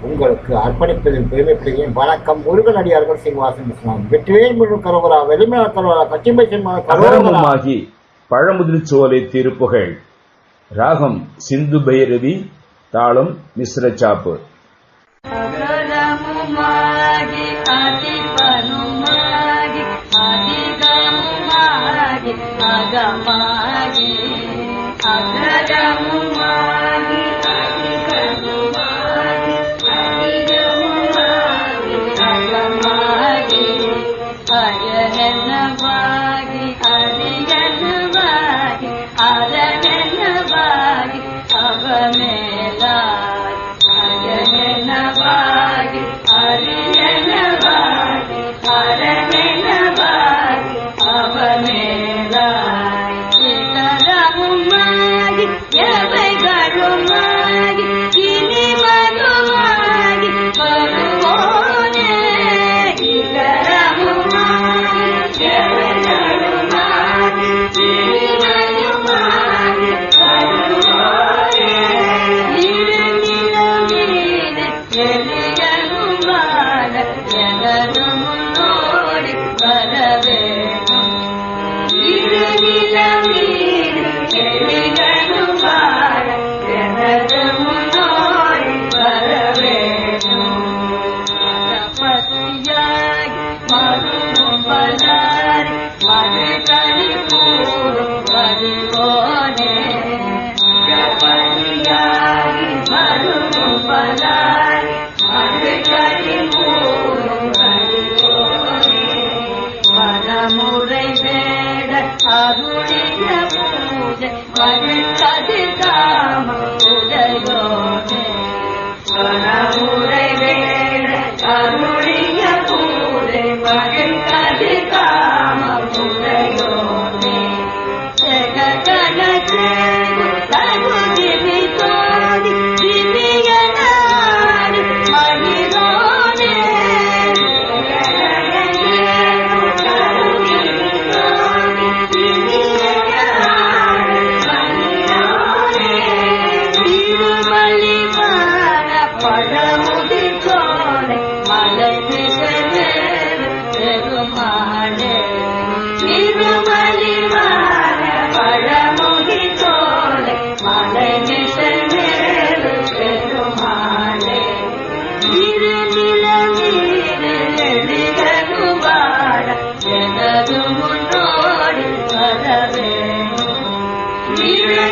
உங்களுக்கு அர்ப்பணிப்பதில் பெருமைப்படுகிறேன். வணக்கம் முருகன் அடியார்கள் சீனிவாசன் இஸ்லாம் வெற்றிவேல் முழு கரோகரா கச்சிம்பை சிம்ம கரோகரா அகரமுமாகி பழமுதிர் சோலை திருப்புகழ் ராகம் சிந்து பைரவி தாளம் மிஸ்ர சாப்பு. அதிகமுமாகி அகமாகி மனமுறை வேட அருளிய பூஜை மறுகதி தாம உடையோனே மனமுறை வேட அருளிய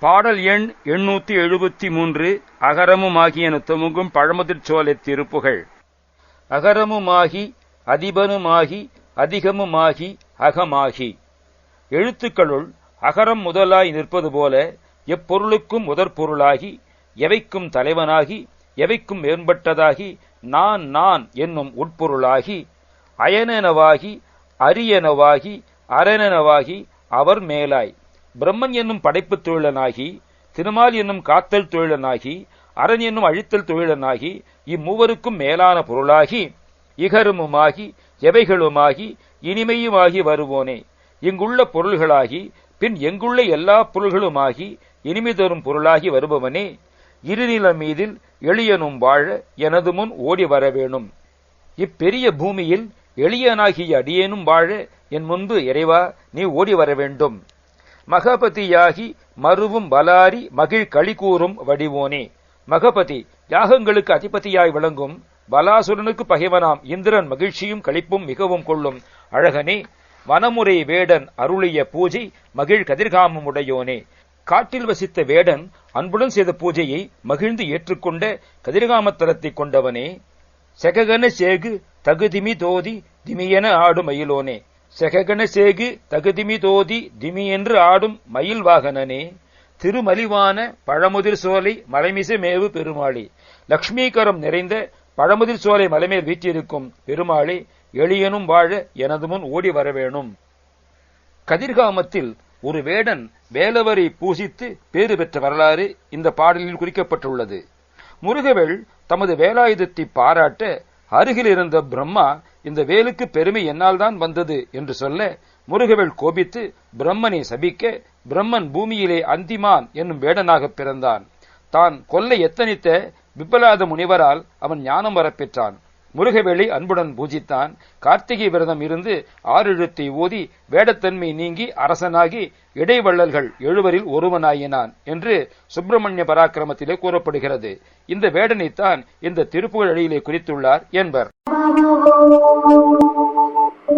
பாடல் எண் எண்ணூத்தி எழுபத்தி மூன்று அகரமுமாகியன துமுகும் பழமுதிர்ச்சோலை சோலை அகரமுமாகி அதிபனுமாகி அதிகமுமாகி அகமாகி. எழுத்துக்களுள் அகரம் முதலாய் நிற்பது போல எப்பொருளுக்கும் முதற்பொருளாகி எவைக்கும் தலைவனாகி எவைக்கும் மேம்பட்டதாகி நான் நான் என்னும் உட்பொருளாகி அயனெனவாகி அரியனவாகி அரணெனவாகி அவர் மேலாய். பிரம்மன் என்னும் படைப்புத் தொழிலனாகி திருமால் என்னும் காத்தல் தொழிலனாகி அரண் என்னும் அழித்தல் தொழிலனாகி இம்மூவருக்கும் மேலான பொருளாகி இகருமுமாகி எவைகளுமாகி இனிமையுமாகி வருவோனே. இங்குள்ள பொருள்களாகி பின் எங்குள்ள எல்லா பொருள்களுமாகி இனிமை தரும் பொருளாகி வருபவனே. இருநில மீதில் எளியனும் வாழ எனது முன் ஓடி வரவேணும் இப்பெரிய பூமியில் எளியனாகிய அடியேனும் வாழ என் முன்பு இறைவா நீ ஓடி வர வேண்டும். மகபதியாகி மருவும் பலாரி மகிழ் களி கூறும் வடிவோனே. மகபதி யாகங்களுக்கு அதிபதியாய் விளங்கும் பலாசுரனுக்கு பகைவனாம் இந்திரன் மகிழ்ச்சியும் களிப்பும் மிகவும் கொள்ளும். அழகனே வனமுறை வேடன் அருளிய பூஜை மகிழ் கதிர்காமம் உடையோனே. காட்டில் வசித்த வேடன் அன்புடன் செய்த பூஜையை மகிழ்ந்து ஏற்றுக்கொண்ட கதிர்காமத்தலத்தை கொண்டவனே. செககன சேகு தகுதிமி தோதி திமியென ஆடும் மயிலோனே. செககண சேகு தகுதிமி தோதி திமி என்று ஆடும் மயில் வாகனனே திருமலிவான பழமுதிர் சோலை மலைமிசை மேவு பெருமாளி. லக்ஷ்மீகரம் நிறைந்த பழமுதிர் சோலை மலைமேல் வீற்றிருக்கும் பெருமாளி எளியனும் வாழ எனது முன் ஓடி வரவேணும். கதிர்காமத்தில் ஒரு வேடன் வேலவரை பூசித்து பேறு பெற்ற வரலாறு இந்த பாடலில் குறிக்கப்பட்டுள்ளது. முருகவேள் தமது வேலாயுதத்தை பாராட்ட அருகில் இருந்த பிரம்மா இந்த வேலுக்கு பெருமை என்னால் தான் வந்தது என்று சொல்ல முருகவேள் கோபித்து பிரம்மனை சபிக்க பிரம்மன் பூமியிலே அந்திமான் என்னும் வேடனாக பிறந்தான். தான் கொல்ல எத்தனித்த விப்பலாத முனிவரால் அவன் ஞானம் வரப்பெற்றான். முருகவேளை அன்புடன் பூஜித்தான். கார்த்திகை விரதம் இருந்து ஆறெழுத்தை ஓதி வேடத்தன்மை நீங்கி அரசனாகி இடைவள்ளல்கள் எழுவரில் ஒருவனாயினான் என்று சுப்பிரமணிய பராக்கிரமத்திலே கூறப்படுகிறது. இந்த வேடனைத்தான் இந்த திருப்புகழியிலே குறித்துள்ளார் என்பர். ॐ